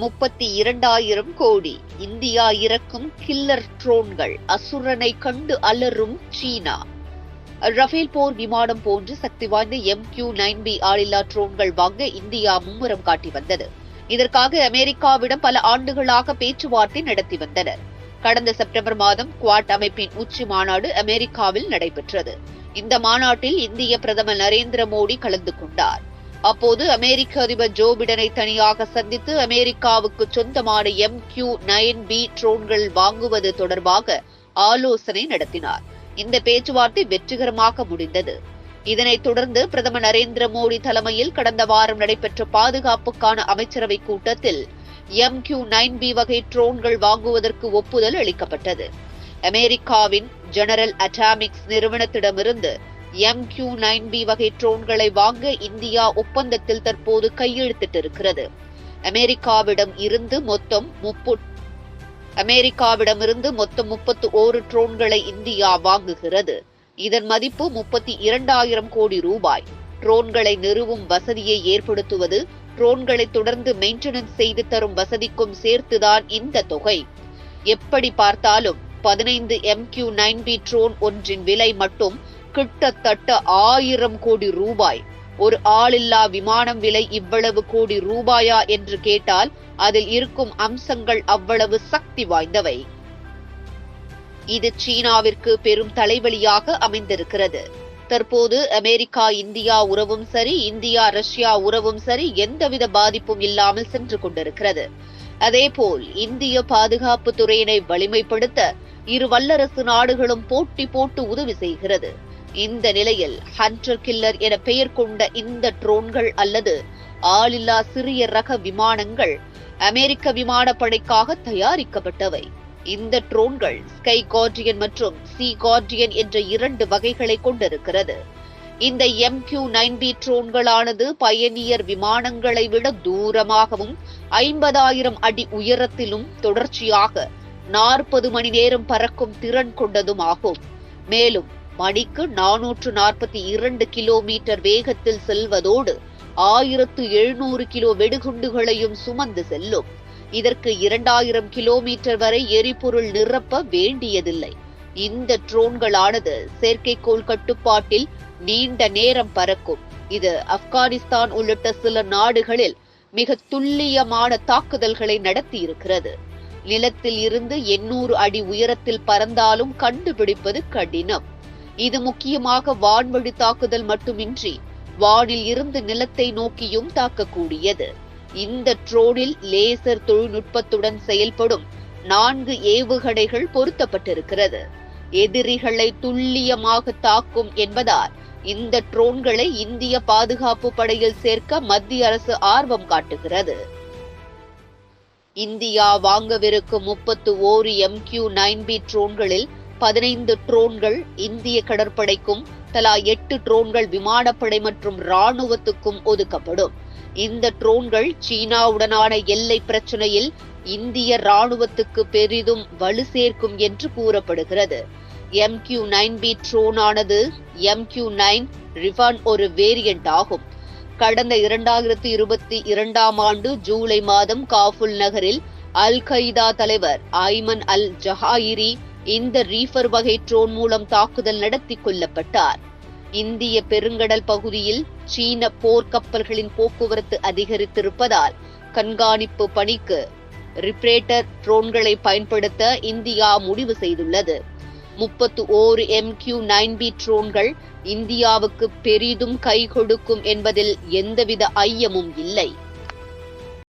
முப்பத்தி இரண்டாயிரம் கோடி. இந்தியா இறக்கும் கில்லர் ட்ரோன்கள் அசுரனை கண்டு அலறும் சீனா. ரஃபேல் போர் விமானம் போன்று சக்தி வாய்ந்த எம் கியூ நைன் பி ஆளில்லா ட்ரோன்கள் வாங்க இந்தியா மும்முரம் காட்டி வந்தது. இதற்காக அமெரிக்காவிடம் பல ஆண்டுகளாக பேச்சுவார்த்தை நடத்தி வந்தனர். கடந்த செப்டம்பர் மாதம் குவாட் அமைப்பின் உச்சி மாநாடு அமெரிக்காவில் நடைபெற்றது. இந்த மாநாட்டில் இந்திய பிரதமர் நரேந்திர மோடி கலந்து கொண்டார். அப்போது அமெரிக்க அதிபர் ஜோ பிடனை தனியாக சந்தித்து அமெரிக்காவுக்கு சொந்தமான எம் கியூ நைன் பி ட்ரோன்கள் வாங்குவது தொடர்பாக ஆலோசனை நடத்தினார். இந்த பேச்சுவார்த்தை வெற்றிகரமாக முடிந்தது. இதனைத் தொடர்ந்து பிரதமர் நரேந்திர மோடி தலைமையில் கடந்த வாரம் நடைபெற்ற பாதுகாப்புக்கான அமைச்சரவை கூட்டத்தில் எம் கியூ நைன் பி வகை ட்ரோன்கள் வாங்குவதற்கு ஒப்புதல் அளிக்கப்பட்டது. அமெரிக்காவின் ஜெனரல் அட்டாமிக்ஸ் நிறுவனத்திடமிருந்து எம் கியூ நைன் பி வகை ட்ரோன்களை வாங்க இந்தியா ஒப்பந்தத்தில் தற்போது கையெழுத்திட்டிருக்கிறது. அமெரிக்காவிடம் இருந்து மொத்தம் முப்பு அமெரிக்காவிடமிருந்து மொத்தம் முப்பத்து ஓரு ட்ரோன்களை இந்தியா வாங்குகிறது. இதன் மதிப்பு முப்பத்தி இரண்டாயிரம் கோடி ரூபாய். ட்ரோன்களை நிறுவும் வசதியை ஏற்படுத்துவது ட்ரோன்களை தொடர்ந்து மெயின்டெனன்ஸ் செய்து தரும் வசதிக்கும் சேர்த்துதான் இந்த தொகை. எப்படி பார்த்தாலும் பதினைந்து M Q nine B drone ஒன்றின் விலை மட்டும் கிட்டத்தட்ட ஆயிரம் கோடி ரூபாய். ஒரு ஆளில்லா விமானம் விலை இவ்வளவு கோடி ரூபாயா என்று கேட்டால் அதில் இருக்கும் அம்சங்கள் அவ்வளவு சக்தி வாய்ந்தவை. இது சீனாவிற்கு பெரும் தலைவலியாக அமைந்திருக்கிறது. தற்போது அமெரிக்கா இந்தியா உறவும் சரி இந்தியா ரஷ்யா உறவும் சரி எந்தவித பாதிப்பும் இல்லாமல் சென்று கொண்டிருக்கிறது. அதேபோல் இந்திய பாதுகாப்பு துறையினை வலிமைப்படுத்த இரு வல்லரசு நாடுகளும் போட்டி போட்டு உதவி செய்கிறது. இந்த நிலையில் ஹண்டர் கில்லர் என பெயர் கொண்ட இந்த ட்ரோன்கள் அல்லது ஆளில்லா சிறிய ரக விமானங்கள் அமெரிக்க விமானப்படைக்காக தயாரிக்கப்பட்டவை. இந்த ட்ரோன்கள் ஸ்கை கார்டியன் மற்றும் சி கார்டியன் என்ற இரண்டு வகைகளை கொண்டிருக்கிறது. இந்த எம் கியூ நைன் பி ட்ரோன்களானது பயணியர் விமானங்களை விட தூரமாகவும் ஐம்பதாயிரம் அடி உயரத்திலும் தொடர்ச்சியாக நாற்பது மணி நேரம் பறக்கும் திறன் கொண்டதும் ஆகும் மேலும் மணிக்கு நானூற்று நாற்பத்தி இரண்டு கிலோமீட்டர் வேகத்தில் செல்வதோடு ஆயிரத்து எழுநூறு கிலோ வெடிகுண்டுகளையும் சுமந்து செல்லும். இதற்கு இரண்டாயிரம் கிலோமீட்டர் வரை எரிபொருள் நிரப்ப வேண்டியதில்லை. இந்த ட்ரோன்களானது செயற்கைக்கோள் கட்டுப்பாட்டில் நீண்ட நேரம் பறக்கும். இது ஆப்கானிஸ்தான் உள்ளிட்ட சில நாடுகளில் மிக துல்லியமான தாக்குதல்களை நடத்தியிருக்கிறது. நிலத்தில் இருந்து எண்ணூறு அடி உயரத்தில் பறந்தாலும் கண்டுபிடிப்பது கடினம். இது முக்கியமாக வான்வழி தாக்குதல் மட்டுமின்றி வானில் இருந்து நிலத்தை நோக்கியும் தாக்கக்கூடியது. இந்த ட்ரோனில் லேசர் தொழில்நுட்பத்துடன் செயல்படும் நான்கு ஏவுகணைகள் பொருத்தப்பட்டிருக்கிறது. எதிரிகளை துல்லியமாக தாக்கும் என்பதால் இந்த ட்ரோன்களை இந்திய பாதுகாப்பு படையில் சேர்க்க மத்திய அரசு ஆர்வம் காட்டுகிறது. இந்தியா வாங்கவிருக்கும் முப்பத்து ஓரு எம் கியூ நைன் பி ட்ரோன்களில் பதினைந்து ட்ரோன்கள் இந்திய கடற்படைக்கும் தலா எட்டு ட்ரோன்கள் விமானப்படை மற்றும் ராணுவத்துக்கும் ஒதுக்கப்படும். இந்த ட்ரோன்கள் சீனாவுடனான எல்லை பிரச்சனையில் இந்திய ராணுவத்துக்கு பெரிதும் வலு சேர்க்கும் என்று கூறப்படுகிறது. எம் கியூ நைன் பி ட்ரோனானது எம் கியூ நைன் ரிஃபான் ஒரு வேரியண்ட் ஆகும். கடந்த இரண்டாயிரத்தி இருபத்தி இரண்டாம் ஆண்டு ஜூலை மாதம் காபுல் நகரில் அல் கைதா தலைவர் ஐமன் அல் ஜஹாயிரி இந்த ரீஃபர் வகை ட்ரோன் மூலம் தாக்குதல் நடத்தி கொல்லப்பட்டார். இந்திய பெருங்கடல் பகுதியில் சீன போர்க்கப்பல்களின் போக்குவரத்து அதிகரித்திருப்பதால் கண்காணிப்பு பணிக்கு ரிப்ரேட்டர் ட்ரோன்களை பயன்படுத்த இந்தியா முடிவு செய்துள்ளது. முப்பத்து ஓரு எம் கியூ நைன் பி ட்ரோன்கள் இந்தியாவுக்கு பெரிதும் கை கொடுக்கும் என்பதில் எந்தவித ஐயமும் இல்லை.